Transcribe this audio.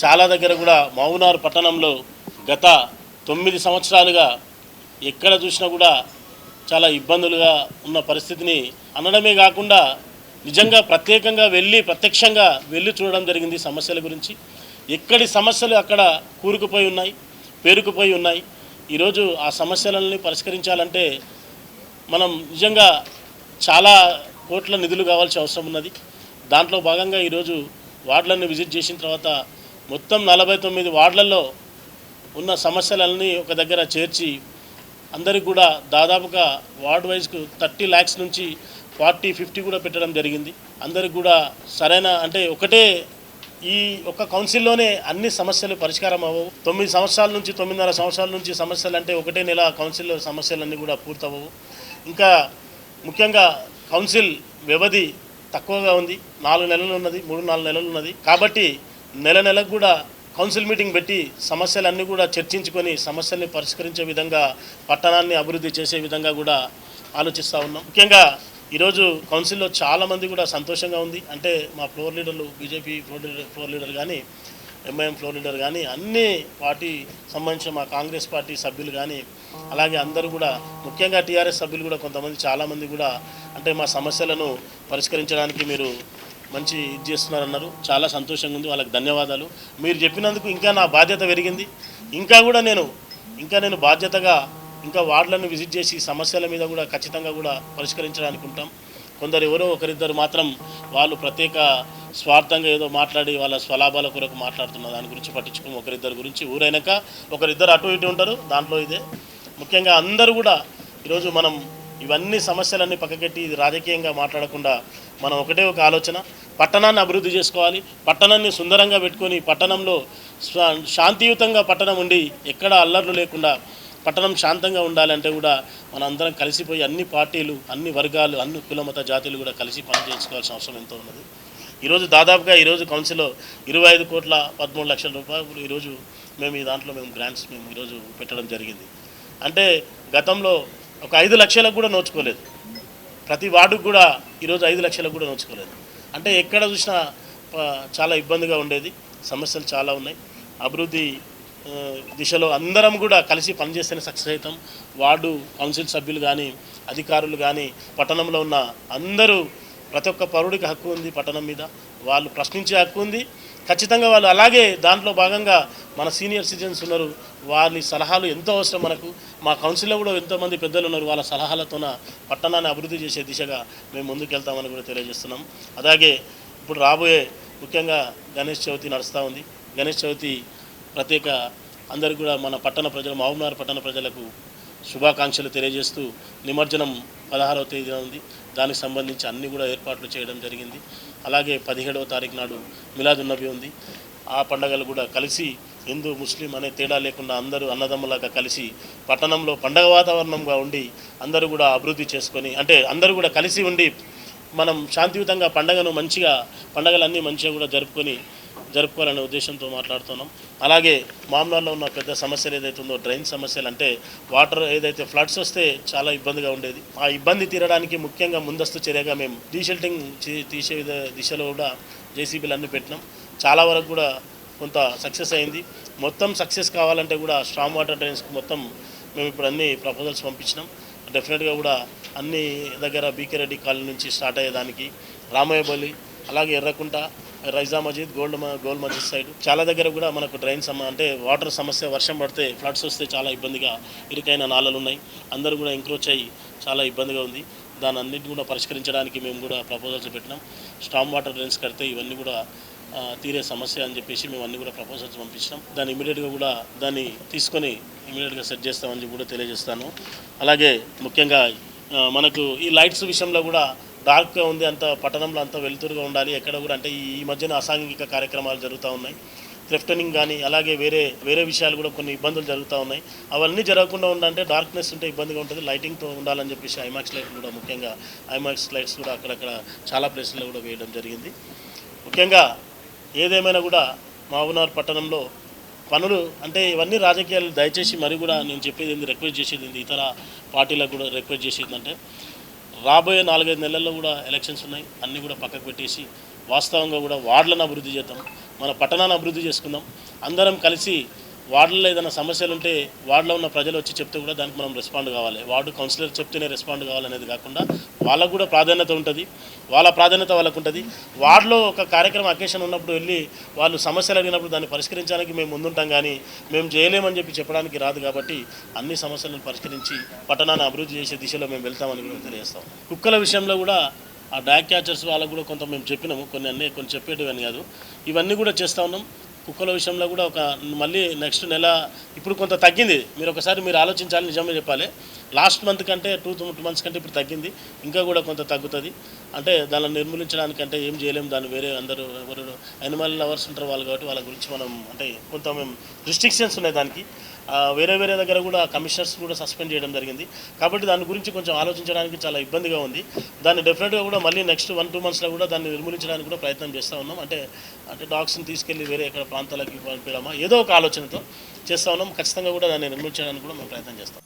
చాలా దగ్గర కూడా మౌనార్ పట్టణంలో గత తొమ్మిది సంవత్సరాలుగా ఎక్కడ చూసినా కూడా చాలా ఇబ్బందులుగా ఉన్న పరిస్థితిని అనడమే కాకుండా నిజంగా ప్రత్యేకంగా వెళ్ళి ప్రత్యక్షంగా వెళ్ళి చూడడం జరిగింది సమస్యల గురించి. ఎక్కడి సమస్యలు అక్కడ కూరుకుపోయి ఉన్నాయి పేరుకుపోయి ఉన్నాయి. ఈరోజు ఆ సమస్యలని పరిష్కరించాలంటే మనం నిజంగా చాలా కోట్ల నిధులు కావాల్సిన అవసరం ఉన్నది. దాంట్లో భాగంగా ఈరోజు వార్డులను విజిట్ చేసిన తర్వాత మొత్తం నలభై తొమ్మిది వార్డులలో ఉన్న సమస్యలన్నీ ఒక దగ్గర చేర్చి అందరికి కూడా దాదాపుగా వార్డ్ వైజ్కు థర్టీ ల్యాక్స్ నుంచి ఫార్టీ ఫిఫ్టీ కూడా పెట్టడం జరిగింది. అందరికి కూడా సరైన అంటే ఒకటే ఈ ఒక కౌన్సిల్లోనే అన్ని సమస్యలు పరిష్కారం అవ్వవు. తొమ్మిది సంవత్సరాల నుంచి తొమ్మిదిన్నర సంవత్సరాల నుంచి సమస్యలు అంటే ఒకటే నెల కౌన్సిల్లో సమస్యలన్నీ కూడా పూర్తవవు ఇంకా ముఖ్యంగా కౌన్సిల్ వ్యవధి తక్కువగా ఉంది. నాలుగు నెలలు ఉన్నది మూడు నాలుగు నెలలు ఉన్నది. కాబట్టి నెల నెలకు కూడా కౌన్సిల్ మీటింగ్ పెట్టి సమస్యలన్నీ కూడా చర్చించుకొని సమస్యల్ని పరిష్కరించే విధంగా పట్టణాన్ని అభివృద్ధి చేసే విధంగా కూడా ఆలోచిస్తూ ఉన్నాం. ముఖ్యంగా ఈరోజు కౌన్సిల్లో చాలామంది కూడా సంతోషంగా ఉంది. అంటే మా ఫ్లోర్ లీడర్లు BJP floor leader floor leader కానీ ఎంఐఎం ఫ్లోర్ లీడర్ కానీ అన్ని పార్టీ సంబంధించిన మా కాంగ్రెస్ పార్టీ సభ్యులు కానీ అలాగే అందరూ కూడా ముఖ్యంగా టీఆర్ఎస్ సభ్యులు కూడా కొంతమంది చాలామంది కూడా అంటే మా సమస్యలను పరిష్కరించడానికి మీరు మంచి ఇది చేస్తున్నారన్నారు. చాలా సంతోషంగా ఉంది. వాళ్ళకి ధన్యవాదాలు. మీరు చెప్పినందుకు ఇంకా నా బాధ్యత పెరిగింది. ఇంకా కూడా నేను ఇంకా నేను బాధ్యతగా ఇంకా వార్డులను విజిట్ చేసి సమస్యల మీద కూడా ఖచ్చితంగా కూడా పరిష్కరించడానికి ఉంటాం. కొందరు ఎవరో ఒకరిద్దరు మాత్రం వాళ్ళు ప్రత్యేక స్వార్థంగా ఏదో మాట్లాడి వాళ్ళ స్వలాభాల కొరకు మాట్లాడుతున్న దాని గురించి పట్టించుకోము. ఒకరిద్దరు గురించి ఊరైనాక ఒకరిద్దరు అటు ఇటు ఉంటారు. దాంట్లో ఇదే. ముఖ్యంగా అందరూ కూడా ఈరోజు మనం ఇవన్నీ సమస్యలన్నీ పక్కకెట్టి ఇది రాజకీయంగా మాట్లాడకుండా మనం ఒకటే ఒక ఆలోచన పట్టణాన్ని అభివృద్ధి చేసుకోవాలి పట్టణాన్ని సుందరంగా పెట్టుకొని పట్టణంలో శాంతియుతంగా పట్టణం ఉండి ఎక్కడ అల్లర్లు లేకుండా పట్టణం శాంతంగా ఉండాలంటే కూడా మన అందరం కలిసిపోయి అన్ని పార్టీలు అన్ని వర్గాలు అన్ని కులమత జాతులు కూడా కలిసి పనిచేసుకోవాల్సిన అవసరం ఎంతో ఉన్నది. ఈరోజు దాదాపుగా ఈరోజు కౌన్సిల్లో ఇరవై ఐదు కోట్ల పదమూడు లక్షల రూపాయలు ఈరోజు మేము ఈ దాంట్లో మేము గ్రాంట్స్ మేము ఈరోజు పెట్టడం జరిగింది. అంటే గతంలో ఒక ఐదు లక్షలకు కూడా నోచుకోలేదు. ప్రతి వార్డుకు కూడా ఈరోజు ఐదు లక్షలకు కూడా నోచుకోలేదు. అంటే ఎక్కడ చూసినా చాలా ఇబ్బందిగా ఉండేది. సమస్యలు చాలా ఉన్నాయి. అభివృద్ధి దిశలో అందరం కూడా కలిసి పనిచేస్తేనే సక్సెస్ అవుతాం. వార్డు కౌన్సిల్ సభ్యులు కానీ అధికారులు కానీ పట్టణంలో ఉన్న అందరూ ప్రతి ఒక్క పౌరుడికి హక్కు ఉంది పట్టణం మీద. వాళ్ళు ప్రశ్నించే హక్కు ఉంది. ఖచ్చితంగా వాళ్ళు అలాగే దాంట్లో భాగంగా మన సీనియర్ సిటిజన్స్ ఉన్నారు. వారి సలహాలు ఎంతో అవసరం మనకు. మా కౌన్సిల్లో కూడా ఎంతోమంది పెద్దలు ఉన్నారు. వాళ్ళ సలహాలతోన పట్టణాన్ని అభివృద్ధి చేసే దిశగా మేము ముందుకెళ్తామని కూడా తెలియజేస్తున్నాం. అలాగే ఇప్పుడు రాబోయే ముఖ్యంగా గణేష్ చవితి నడుస్తూ ఉంది. గణేష్ చవితి ప్రత్యేక అందరికీ కూడా మన పట్టణ ప్రజలు మహబూబ్నగర్ పట్టణ ప్రజలకు శుభాకాంక్షలు తెలియజేస్తూ నిమజ్జనం పదహారవ తేదీన ఉంది. దానికి సంబంధించి అన్ని కూడా ఏర్పాట్లు చేయడం జరిగింది. అలాగే పదిహేడవ తారీఖు నాడు మిలాదున్నబి ఉంది. ఆ పండగలు కూడా కలిసి హిందూ ముస్లిం అనే తేడా లేకుండా అందరూ అన్నదమ్ములాగా కలిసి పట్టణంలో పండగ వాతావరణంగా ఉండి అందరూ కూడా అభివృద్ధి చేసుకొని అంటే అందరూ కూడా కలిసి ఉండి మనం శాంతియుతంగా పండగను మంచిగా పండగలన్నీ మంచిగా కూడా జరుపుకొని జరుపుకోవాలనే ఉద్దేశంతో మాట్లాడుతున్నాం. అలాగే మామూలులో ఉన్న పెద్ద సమస్యలు ఏదైతే ఉందో డ్రైన్ సమస్యలు అంటే వాటర్ ఏదైతే ఫ్లడ్స్ వస్తే చాలా ఇబ్బందిగా ఉండేది. ఆ ఇబ్బంది తీరడానికి ముఖ్యంగా ముందస్తు చర్యగా మేము డీషెల్టింగ్ తీసే దిశలో కూడా జేసీబీలు అన్నీ పెట్టినాం. చాలా వరకు కూడా కొంత సక్సెస్ అయింది. మొత్తం సక్సెస్ కావాలంటే కూడా స్ట్రాంగ్ వాటర్ డ్రైన్స్కి మొత్తం మేము ఇప్పుడు అన్ని ప్రపోజల్స్ పంపించినాం. డెఫినెట్గా కూడా అన్ని దగ్గర బీకే రెడ్డి కాలనీ నుంచి స్టార్ట్ అయ్యేదానికి రామయ్యబలి అలాగే ఎర్రకుంట రైజా మజీద్ గోల్డ్ మ- గోల్డ్ మజీద్ సైడ్ చాలా దగ్గర కూడా మనకు డ్రైన్ సమ అంటే వాటర్ సమస్య వర్షం పడితే ఫ్లడ్స్ వస్తే చాలా ఇబ్బందిగా ఇరుకైన నాళలు ఉన్నాయి. అందరూ కూడా ఎంక్రోచ్ అయ్యి చాలా ఇబ్బందిగా ఉంది. దాని అన్నింటిని కూడా పరిష్కరించడానికి మేము కూడా ప్రపోజల్స్ పెట్టినాం. స్టామ్ వాటర్ డ్రైన్స్ కడితే ఇవన్నీ కూడా తీరే సమస్య అని చెప్పేసి మేము అన్ని కూడా ప్రపోజల్స్ పంపించినాం. దాన్ని ఇమీడియట్గా కూడా దాన్ని తీసుకొని ఇమీడియట్గా సెట్ చేస్తామని చెప్పి కూడా తెలియజేస్తాను. అలాగే ముఖ్యంగా మనకు ఈ లైట్స్ విషయంలో కూడా డార్క్గా ఉంది అంత పట్టణంలో అంత వెలుతురుగా ఉండాలి. ఎక్కడ కూడా అంటే ఈ మధ్యన అసాంఘిక కార్యక్రమాలు జరుగుతూ ఉన్నాయి. క్రిఫ్టనింగ్ కానీ అలాగే వేరే వేరే విషయాలు కూడా కొన్ని ఇబ్బందులు జరుగుతూ ఉన్నాయి. అవన్నీ జరగకుండా ఉండాలంటే డార్క్నెస్ ఉంటే ఇబ్బందిగా ఉంటుంది. లైటింగ్తో ఉండాలని చెప్పేసి ఐమాక్స్ లైట్ కూడా ముఖ్యంగా ఐమాక్స్ లైట్స్ కూడా అక్కడక్కడ చాలా ప్లేస్లో కూడా వేయడం జరిగింది. ముఖ్యంగా ఏదేమైనా కూడా మహబూబ్నగర్ పట్టణంలో పనులు అంటే ఇవన్నీ రాజకీయాలు దయచేసి మరి కూడా నేను చెప్పేది రిక్వెస్ట్ చేసేది ఇతర పార్టీలకు కూడా రిక్వెస్ట్ చేసేది అంటే రాబోయే నాలుగైదు నెలల్లో కూడా ఎలక్షన్స్ ఉన్నాయి. అన్నీ కూడా పక్కకు పెట్టేసి వాస్తవంగా కూడా వార్డులను అభివృద్ధి చేద్దాం. మన పట్టణాన్ని అభివృద్ధి చేసుకుందాం. అందరం కలిసి వార్డులో ఏదైనా సమస్యలు ఉంటే వార్డులో ఉన్న ప్రజలు వచ్చి చెప్తే కూడా దానికి మనం రెస్పాండ్ కావాలి. వార్డు కౌన్సిలర్ చెప్తేనే రెస్పాండ్ కావాలనేది కాకుండా వాళ్ళకు కూడా ప్రాధాన్యత ఉంటుంది. వాళ్ళ ప్రాధాన్యత వాళ్ళకు ఉంటుంది. వార్డులో ఒక కార్యక్రమం అకేషన్ ఉన్నప్పుడు వెళ్ళి వాళ్ళు సమస్యలు అడిగినప్పుడు దాన్ని పరిష్కరించడానికి మేము ముందుంటాం కానీ మేము చేయలేమని చెప్పి చెప్పడానికి రాదు కాబట్టి అన్ని సమస్యలను పరిష్కరించి పట్టణాన్ని అభివృద్ధి చేసే దిశలో మేము వెళ్తామని కూడా తెలియజేస్తాం. కుక్కల విషయంలో కూడా ఆ డాక్ క్యాచర్స్ వాళ్ళకు కూడా కొంత మేము చెప్పినాము. కొన్ని అన్నీ కొన్ని చెప్పేటివని కాదు. ఇవన్నీ కూడా చేస్తూ ఉన్నాం. కుక్కల విషయంలో కూడా ఒక మళ్ళీ నెక్స్ట్ నెల ఇప్పుడు కొంత తగ్గింది. మీరు ఒకసారి మీరు ఆలోచించాలి నిజమే చెప్పాలి. లాస్ట్ మంత్ కంటే టూ టూ మంత్స్ కంటే ఇప్పుడు తగ్గింది. ఇంకా కూడా కొంత తగ్గుతుంది. అంటే దాన్ని నిర్మూలించడానికంటే ఏం చేయలేము దాన్ని వేరే అందరూ ఎవరు అనిమల్ లవర్స్ ఉంటారు వాళ్ళు కాబట్టి వాళ్ళ గురించి మనం అంటే కొంత మేము రిస్ట్రిక్షన్స్ ఉన్నాయి దానికి. వేరే వేరే దగ్గర కూడా కమిషనర్స్ కూడా సస్పెండ్ చేయడం జరిగింది. కాబట్టి దాని గురించి కొంచెం ఆలోచించడానికి చాలా ఇబ్బందిగా ఉంది. దాన్ని డెఫినెట్గా కూడా మళ్ళీ నెక్స్ట్ వన్ టూ మంత్స్లో కూడా దాన్ని నిర్మూలించడానికి కూడా ప్రయత్నం చేస్తూ ఉన్నాం. అంటే అంటే డాగ్స్ని తీసుకెళ్ళి వేరే ఎక్కడ ప్రాంతాలకి పంపించడమా? ఏదో ఒక ఆలోచనతో చేస్తూ ఉన్నాం. ఖచ్చితంగా కూడా దాన్ని నిర్మూలించడానికి కూడా మేము ప్రయత్నం చేస్తాం.